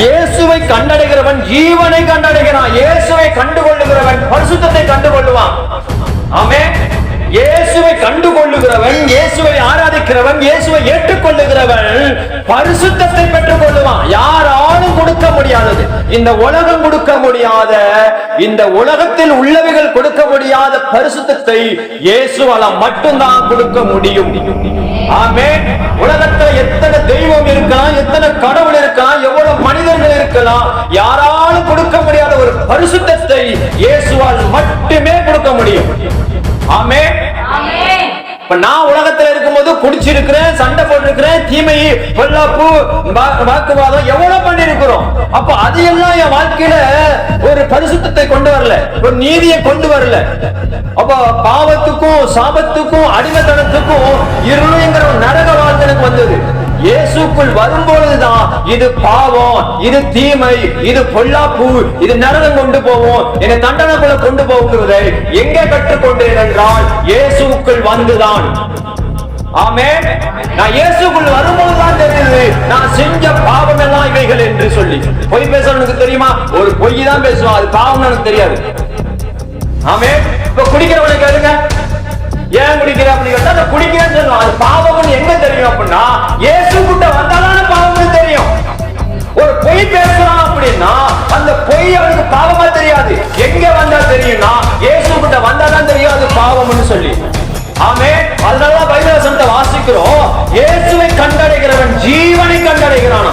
இயேசுவை கண்டடைகிறவன் ஜீவனை கண்டடைகிறான். இயேசுவை கண்டுகொள்ளுகிறவன் பரிசுத்தத்தை கண்டுகொள்ளுவான். ஆமே இயேசுவை கண்டுகொள்ளுகிறவன் இயேசுவை ஆராதிக்கிறவன் இயேசுவை ஏற்றுக்கொள்ளுகிறவன் பரிசுத்தத்தை பெற்றுக் கொள்ளுவான் யாராலும் கொடுக்க முடியாதது. இந்த உலகம் கொடுக்க முடியாத இந்த உலகத்தில் உள்ளவைகள் கொடுக்க முடியாத பரிசுத்தத்தை இயேசுவால மட்டும்தான் கொடுக்க முடியும். ஆமே உலக இருக்கலாம் யாராலும் கொடுக்க முடியாத ஒரு பரிசுத்தத்தை இயேசுவால் மட்டுமே கொடுக்க முடியும். ஆமே இப்ப நான் உலகத்துல இருக்கும்போது குடிச்சிருக்கிறேன் சண்டை போட்டிருக்கிறேன் தீமை பொல்லாப்பு வாக்குவாதம் எவ்வளவு பண்ணி இருக்கிறோம் அப்ப அது எல்லாம் என் வாழ்க்கையில ஒரு பரிசுத்தத்தை கொண்டு வரல. ஒரு நீதியை கொண்டு வரல. அப்ப பாவத்துக்கும் சாபத்துக்கும் அடிமைத்தனத்துக்கும் இருளுங்கிற நரக வாழ்க்கை இயேசுக்குள் வரும்பொழுதுதான் இது பாவம் இது தீமை இது பொல்லாப்பு இது நரகம் கொண்டு போவோம். என்னை தண்டனைக்குள்ள கொண்டு போகிறதை எங்கே கற்றுக்கொண்டேன் என்றால் இயேசுக்குள் வந்துதான். ஆமே நான் இயேசுக்குள் வரும்போது தான் தெரியுது நான் செஞ்ச பாவம் எல்லாம் இவைகள் என்று சொல்லி. பொய் பேசுறவனுக்கு தெரியுமா? ஒரு பொய் தான் பேசுவான் அது பாவம் எனக்கு தெரியாது. ஆமே பொய் அவனுக்கு பாவமா தெரியாது. எங்க வந்தா தெரியும்னா இயேசு கிட்ட வந்தாதான் தெரியும் அது பாவம்னு சொல்லி. ஆமே அதனால பைபிள் வாசிக்கிறோம். இயேசுவை கண்டடைகிறவன் ஜீவனை கண்டடைகிறான்